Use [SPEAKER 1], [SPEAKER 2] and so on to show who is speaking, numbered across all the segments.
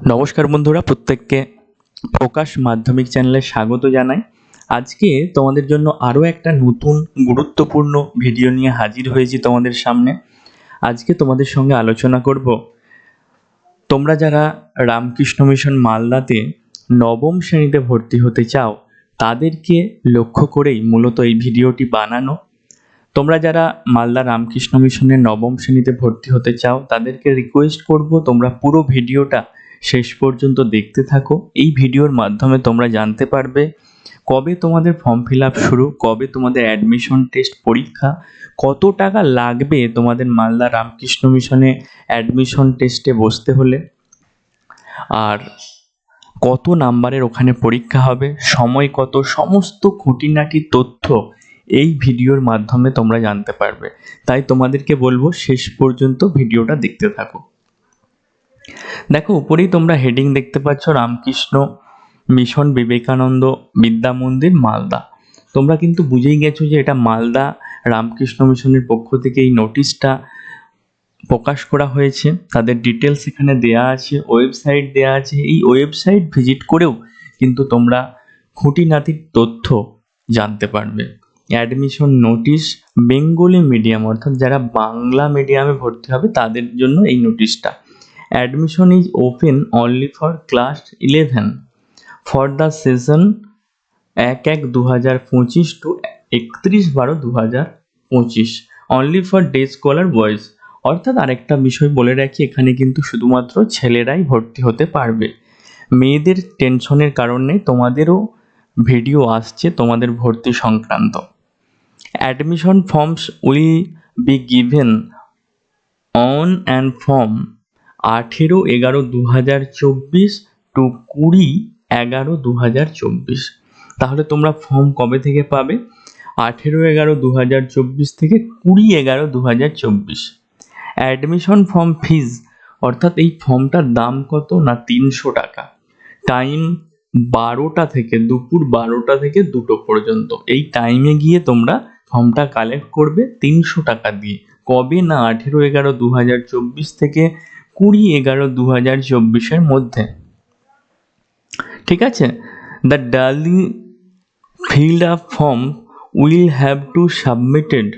[SPEAKER 1] নমস্কার বন্ধুরা, প্রত্যেককে প্রকাশ মাধ্যমিক চ্যানেলে স্বাগত জানাই। আজকে তোমাদের জন্য আরও একটা নতুন গুরুত্বপূর্ণ ভিডিও নিয়ে হাজির হয়েছি তোমাদের সামনে। আজকে তোমাদের সঙ্গে আলোচনা করব। তোমরা যারা রামকৃষ্ণ মিশন মালদাতে নবম শ্রেণীতে ভর্তি হতে চাও, তাদেরকে লক্ষ্য করেই মূলত এই ভিডিওটি বানানো। তোমরা যারা মালদা রামকৃষ্ণ মিশনের নবম শ্রেণীতে ভর্তি হতে চাও, তাদেরকে রিকোয়েস্ট করব তোমরা পুরো ভিডিওটা শেষ পর্যন্ত দেখতে থাকো। এই ভিডিওর মাধ্যমে তোমরা জানতে পারবে কবে তোমাদের ফর্ম ফিল আপ শুরু, কবে তোমাদের অ্যাডমিশন টেস্ট পরীক্ষা, কত টাকা লাগবে তোমাদের মালদা রামকৃষ্ণ মিশনে অ্যাডমিশন টেস্টে বসতে হলে। আর কত নাম্বারের ওখানে পরীক্ষা হবে, সময় কত, সমস্ত খুঁটিনাটি তথ্য এই ভিডিওর মাধ্যমে তোমরা জানতে পারবে। তাই তোমাদেরকে বলব শেষ পর্যন্ত ভিডিওটা দেখতে থাকো। দেখো, উপরেই তোমরা হেডিং দেখতে পাচ্ছ, রামকৃষ্ণ, মিশন বিবেকানন্দ, বিদ্যা মন্দির, মালদা। তোমরা কিন্তু বুঝেই গেছো যে এটা মালদা রামকৃষ্ণ মিশনের পক্ষ থেকে এই নোটিশটা প্রকাশ করা হয়েছে। তাদের ডিটেলস এখানে দেয়া আছে ওয়েবসাইট দেয়া আছে। এই ওয়েবসাইট ভিজিট করেও কিন্তু তোমরা খুঁটিনাটির তথ্য জানতে পারবে। অ্যাডমিশন নোটিশ বেঙ্গলি মিডিয়াম অর্থাৎ যারা বাংলা মিডিয়ামে ভর্তি হবে, তাদের জন্য এই নোটিশটা admission is open only for class 11 for the session এক এক দু হাজার পঁচিশ টু একত্রিশ বারো দু হাজার পঁচিশ। Only for day scholar boys অর্থাৎ আরেকটা বিষয় বলে রাখি, এখানে কিন্তু শুধুমাত্র ছেলেরাই ভর্তি হতে পারবে। মেয়েদের টেনশনের কারণে তোমাদেরও ভিডিও আসছে তোমাদের ভর্তি সংক্রান্ত। Admission forms will be given on and form আঠেরো এগারো দু হাজার চব্বিশ টু কুড়ি এগারো দু হাজার চব্বিশ। তাহলে তোমরা ফর্ম কবে থেকে পাবে? আঠেরো এগারো দু হাজার চব্বিশ থেকে কুড়ি এগারো দু হাজার চব্বিশ। অ্যাডমিশন ফর্ম ফিজ অর্থাৎ এই ফর্মটার দাম কত না তিনশো টাকা? টাইম বারোটা থেকে, দুপুর বারোটা থেকে দুটো পর্যন্ত। এই টাইমে গিয়ে তোমরা ফর্মটা কালেক্ট করবে তিনশো টাকা দিয়ে। কবে না আঠেরো এগারো দু হাজার চব্বিশ থেকে কুড়ি এগারো দু হাজার চব্বিশের মধ্যে। ঠিক আছে? The duly filled up form will have to submitted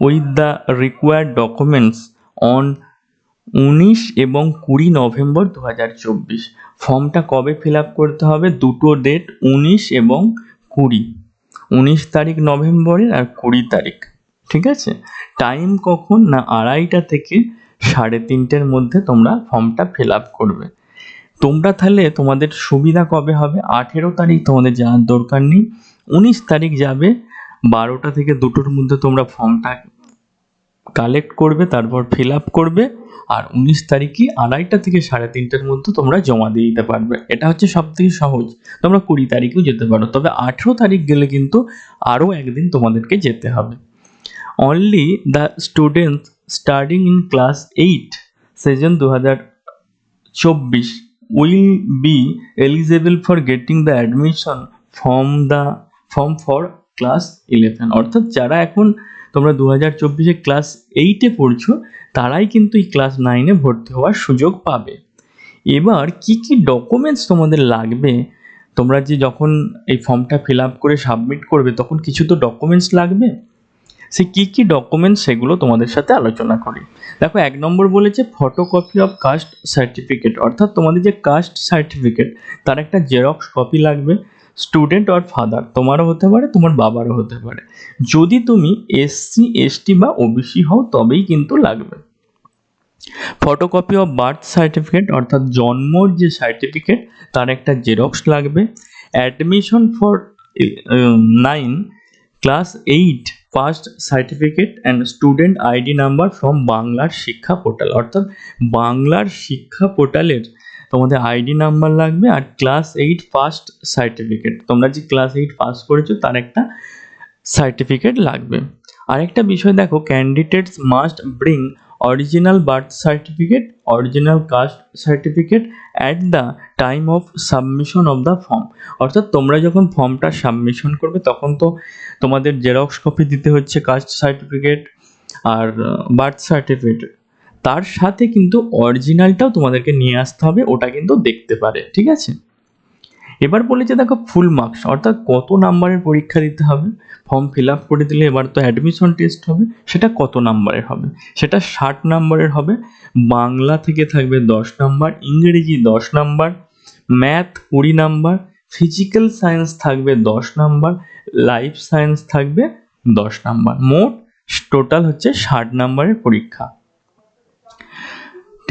[SPEAKER 1] with the required documents on উনিশ এবং কুড়ি নভেম্বর দু হাজার চব্বিশ। ফর্মটা কবে ফিল আপ করতে হবে? দুটো ডেট উনিশ এবং কুড়ি। উনিশ তারিখ নভেম্বরের আর কুড়ি তারিখ। ঠিক আছে? টাইম কখন? না আড়াইটা থেকে সাড়ে তিনটের মধ্যে তোমরা ফর্মটা ফিল আপ করবে। তোমরা তাহলে তোমাদের সুবিধা কবে হবে? আঠেরো তারিখ তোমাদের যাওয়ার দরকার নেই। উনিশ তারিখ যাবে, বারোটা থেকে দুটোর মধ্যে তোমরা ফর্মটা কালেক্ট করবে, তারপর ফিল আপ করবে, আর উনিশ তারিখই আড়াইটা থেকে সাড়ে তিনটের মধ্যে তোমরা জমা দিয়ে দিতে পারবে। এটা হচ্ছে সব থেকে সহজ। তোমরা কুড়ি তারিখেও যেতে পারো। তবে আঠেরো তারিখ গেলে কিন্তু আরও একদিন তোমাদেরকে যেতে হবে। Only the students starting in class eight session দু হাজার চব্বিশ will be eligible for getting the admission from the form for class eleven অর্থাৎ যারা এখন তোমরা দু হাজার চব্বিশে ক্লাস এইটে পড়ছো, তারাই কিন্তু এই ক্লাস নাইনে ভর্তি হওয়ার সুযোগ পাবে। এবার কি কি ডকুমেন্টস তোমাদের লাগবে? তোমরা যে যখন এই ফর্মটা ফিল আপ করে সাবমিট করবে, তখন কিছু তো ডকুমেন্টস লাগবে? সে কী কী ডকুমেন্টস সেগুলো তোমাদের সাথে আলোচনা করি? দেখো, এক নম্বর বলেছে ফটোকপি অফ কাস্ট সার্টিফিকেট অর্থাৎ তোমাদের যে কাস্ট সার্টিফিকেট তার একটা জেরক্স কপি লাগবে। স্টুডেন্ট অর ফাদার তোমারও হতে পারে, তোমার বাবারও হতে পারে। যদি তুমি এসসি এসটি বা ওবিসি হও, তবেই কিন্তু লাগবে। ফটোকপি অফ বার্থ সার্টিফিকেট অর্থাৎ জন্মর যে সার্টিফিকেট তার একটা জেরক্স লাগবে। Admission for nine class eight first certificate and student ID number from বাংলার শিক্ষা পোর্টাল অর্থাৎ বাংলার শিক্ষা পোর্টালের তোমাদের আইডি নাম্বার লাগবে আর ক্লাস এইট ফার্স্ট সার্টিফিকেট তোমরা যে ক্লাস এইট পাস করেছ, তার একটা সার্টিফিকেট লাগবে। আরেকটা বিষয় দেখো candidates must bring original birth certificate original caste certificate at the time of submission of the form অর্থাৎ তোমরা যখন ফর্মটা সাবমিশন করবে, তখন তো তোমাদের জেরক্স কপি দিতে হচ্ছে কাস্ট সার্টিফিকেট আর বার্থ সার্টিফিকেট তার সাথে কিন্তু অরিজিনালটাও তোমাদেরকে নিয়ে আসতে হবে, ওটা কিন্তু দেখতে পারে, ঠিক আছে? এবার বলেছে দেখো ফুল মার্কস অর্থাৎ কত নাম্বারের পরীক্ষা দিতে হবে? ফর্ম ফিল আপ করে দিলে এবার তো অ্যাডমিশন টেস্ট হবে, সেটা কত নাম্বারের হবে? সেটা ষাট নাম্বারের হবে, বাংলা থেকে থাকবে দশ নাম্বার ইংরেজি দশ নাম্বার ম্যাথ কুড়ি নাম্বার ফিজিক্যাল সায়েন্স থাকবে দশ নাম্বার লাইফ সায়েন্স থাকবে দশ নাম্বার মোট টোটাল হচ্ছে ষাট নাম্বারের পরীক্ষা।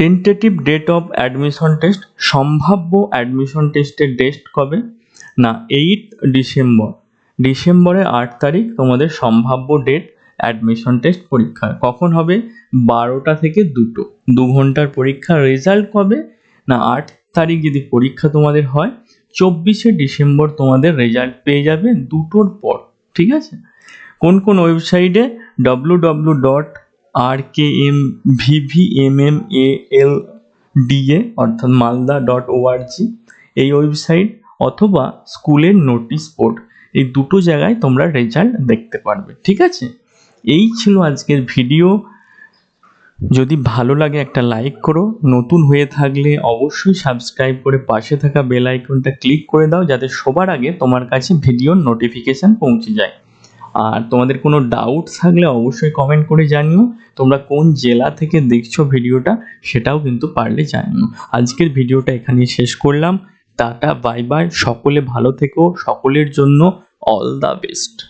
[SPEAKER 1] Tentative date of admission test সম্ভাব্য অ্যাডমিশন টেস্টের ডেট কবে? না এইট ডিসেম্বর ডিসেম্বরের আট তারিখ, তোমাদের সম্ভাব্য ডেট অ্যাডমিশন টেস্ট পরীক্ষা। কখন হবে? বারোটা থেকে দুটো। দু ঘণ্টার পরীক্ষা। রেজাল্ট কবে? না, আট তারিখ যদি পরীক্ষা তোমাদের হয়, চব্বিশে ডিসেম্বর তোমাদের রেজাল্ট পেয়ে যাবে দুটোর পর। ঠিক আছে? কোন কোন ওয়েবসাইটে W W dot R K M V V M M A L D A অর্থাৎ মালদা ডট ওআরজি এই ওয়েবসাইট অথবা স্কুলের নোটিশ বোর্ড এই দুটো জায়গায় তোমরা রেজাল্ট দেখতে পারবে, ঠিক আছে? এই ছিল আজকের ভিডিও যদি ভালো লাগে একটা লাইক করো, নতুন হয়ে থাকলে অবশ্যই সাবস্ক্রাইব করে পাশে থাকা বেল আইকনটা ক্লিক করে দাও, যাতে সবার আগে তোমার কাছে ভিডিওর নোটিফিকেশান পৌঁছে যায়। আর তোমাদের কোনো ডাউট থাকলে অবশ্যই কমেন্ট করে জানিও। তোমরা কোন জেলা থেকে দেখছ ভিডিওটা সেটাও কিন্তু পারলে জানিও। আজকের ভিডিওটা এখানেই শেষ করলাম। টাটা বাই বাই সকলে ভালো থেকো। সকলের জন্য অল দ্য বেস্ট